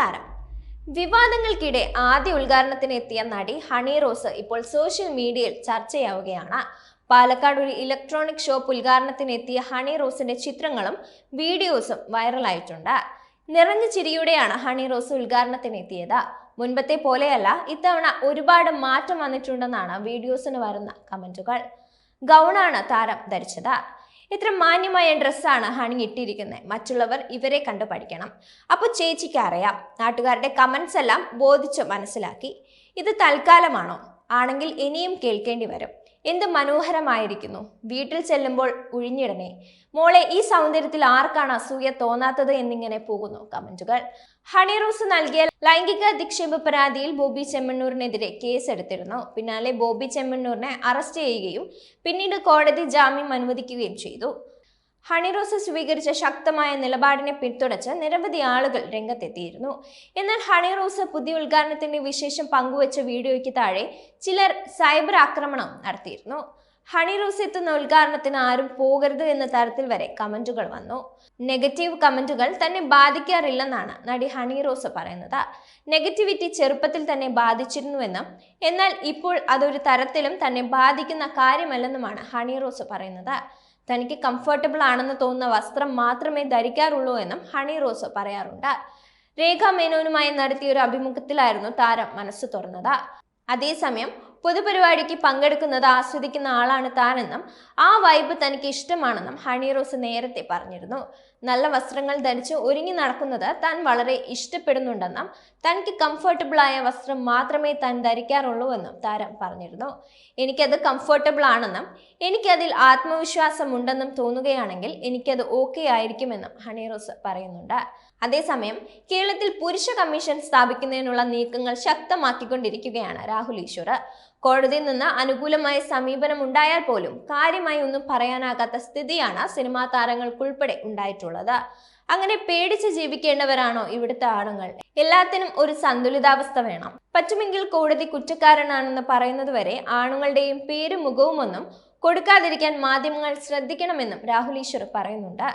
നമസ്കാരം. വിവാദങ്ങൾക്കിടെ ആദ്യ ഉദ്ഘാടനത്തിന് എത്തിയ നടി ഹണി റോസ് ഇപ്പോൾ സോഷ്യൽ മീഡിയയിൽ ചർച്ചയാവുകയാണ്. പാലക്കാട് ഒരു ഇലക്ട്രോണിക് ഷോപ്പ് ഉദ്ഘാടനത്തിന് എത്തിയ ഹണി റോസിന്റെ ചിത്രങ്ങളും വീഡിയോസും വൈറലായിട്ടുണ്ട്. നിറഞ്ഞ ചിരിയോടെയാണ് ഹണി റോസ് ഉദ്ഘാടനത്തിന് എത്തിയത്. മുൻപത്തെ പോലെയല്ല ഇത്തവണ ഒരുപാട് മാറ്റം വന്നിട്ടുണ്ടെന്നാണ് വീഡിയോസിന് വരുന്ന കമന്റുകൾ. ഗൗണാണ് താരം ധരിച്ചത്. ഇത്ര മാന്യമായ ഡ്രസ്സാണ് ഹണി ഇട്ടിരിക്കുന്നത് മറ്റുള്ളവർ ഇവരെ കണ്ടു പഠിക്കണം. അപ്പോൾ ചേച്ചിക്ക് അറിയാം. നാട്ടുകാരുടെ കമൻസ് എല്ലാം ബോധിച്ച് മനസ്സിലാക്കി. ഇത് തൽക്കാലമാണോ? ആണെങ്കിൽ ഇനിയും കേൾക്കേണ്ടി വരും. എന്ത് മനോഹരമായിരിക്കുന്നു? വീട്ടിൽ ചെല്ലുമ്പോൾ ഉഴിഞ്ഞിടണേ. മോളെ ഈ സൗന്ദര്യത്തിൽ ആർക്കാണ് അസൂയ തോന്നാത്തത് എന്നിങ്ങനെ പോകുന്നു? കമന്റുകൾ. ഹണി റോസ് നൽകിയ ലൈംഗിക അധിക്ഷേപ പരാതിയിൽ ബോബി ചെമ്മണ്ണൂരിനെതിരെ കേസെടുത്തിരുന്നു. പിന്നാലെ ബോബി ചെമ്മണ്ണൂരിനെ അറസ്റ്റ് ചെയ്യുകയും പിന്നീട് കോടതി ജാമ്യം അനുവദിക്കുകയും ചെയ്തു. ഹണിറോസ് സ്വീകരിച്ച ശക്തമായ നിലപാടിനെ പിന്തുണച്ച് നിരവധി ആളുകൾ രംഗത്തെത്തിയിരുന്നു. എന്നാൽ ഹണി റോസ് പുതിയ ഉദ്ഘാടനത്തിന്റെ വിശേഷം പങ്കുവച്ച വീഡിയോയ്ക്ക് താഴെ ചിലർ സൈബർ ആക്രമണം നടത്തിയിരുന്നു. ഹണി റോസ് എത്തുന്ന ഉദ്ഘാടനത്തിന് ആരും പോകരുത് എന്ന തരത്തിൽ വരെ കമന്റുകൾ വന്നു. നെഗറ്റീവ് കമന്റുകൾ തന്നെ ബാധിക്കാറില്ലെന്നാണ് നടി ഹണി റോസ് പറയുന്നത്. നെഗറ്റിവിറ്റി ചെറുപ്പത്തിൽ തന്നെ ബാധിച്ചിരുന്നുവെന്നും എന്നാൽ ഇപ്പോൾ അതൊരു തരത്തിലും തന്നെ ബാധിക്കുന്ന കാര്യമല്ലെന്നുമാണ് ഹണി റോസ് പറയുന്നത്. തനിക്ക് കംഫർട്ടബിൾ ആണെന്ന് തോന്നുന്ന വസ്ത്രം മാത്രമേ ധരിക്കാറുള്ളൂ എന്നും ഹണി റോസ് പറയാറുണ്ട്. രേഖ മേനോനുമായി നടത്തിയ ഒരു അഭിമുഖത്തിലായിരുന്നു താരം മനസ്സ് തുറന്നത്. അതേസമയം പൊതുപരിപാടിക്ക് പങ്കെടുക്കുന്നത് ആസ്വദിക്കുന്ന ആളാണ് താനെന്നും ആ വൈബ് തനിക്ക് ഇഷ്ടമാണെന്നും ഹണി റോസ് നേരത്തെ പറഞ്ഞിരുന്നു. നല്ല വസ്ത്രങ്ങൾ ധരിച്ച് ഒരുങ്ങി നടക്കുന്നത് താൻ വളരെ ഇഷ്ടപ്പെടുന്നുണ്ടെന്നും തനിക്ക് കംഫർട്ടബിളായ വസ്ത്രം മാത്രമേ താൻ ധരിക്കാറുള്ളൂ എന്നും താരം പറഞ്ഞിരുന്നു. എനിക്കത് കംഫർട്ടബിൾ ആണെന്നും എനിക്കതിൽ ആത്മവിശ്വാസം ഉണ്ടെന്നും തോന്നുകയാണെങ്കിൽ എനിക്കത് ഓക്കെ ആയിരിക്കുമെന്നും ഹണി റോസ് പറയുന്നുണ്ട്. അതേസമയം കേരളത്തിൽ പുരുഷ കമ്മീഷൻ സ്ഥാപിക്കുന്നതിനുള്ള നീക്കങ്ങൾ ശക്തമാക്കിക്കൊണ്ടിരിക്കുകയാണ് രാഹുൽ ഈശ്വർ. കോടതിയിൽ നിന്ന് അനുകൂലമായ സമീപനം ഉണ്ടായാൽ പോലും കാര്യമായി ഒന്നും പറയാനാകാത്ത സ്ഥിതിയാണ് സിനിമാ താരങ്ങൾക്കുൾപ്പെടെ ഉണ്ടായിട്ടുള്ളത്. അങ്ങനെ പേടിച്ച് ജീവിക്കേണ്ടവരാണോ ഇവിടുത്തെ ആണുങ്ങൾ? എല്ലാത്തിനും ഒരു സന്തുലിതാവസ്ഥ വേണം. പറ്റുമെങ്കിൽ കോടതി കുറ്റക്കാരനാണെന്ന് പറയുന്നത് വരെ ആണുങ്ങളുടെയും പേരും മുഖവുമൊന്നും കൊടുക്കാതിരിക്കാൻ മാധ്യമങ്ങൾ ശ്രദ്ധിക്കണമെന്നും രാഹുൽ ഈശ്വർ പറയുന്നുണ്ട്.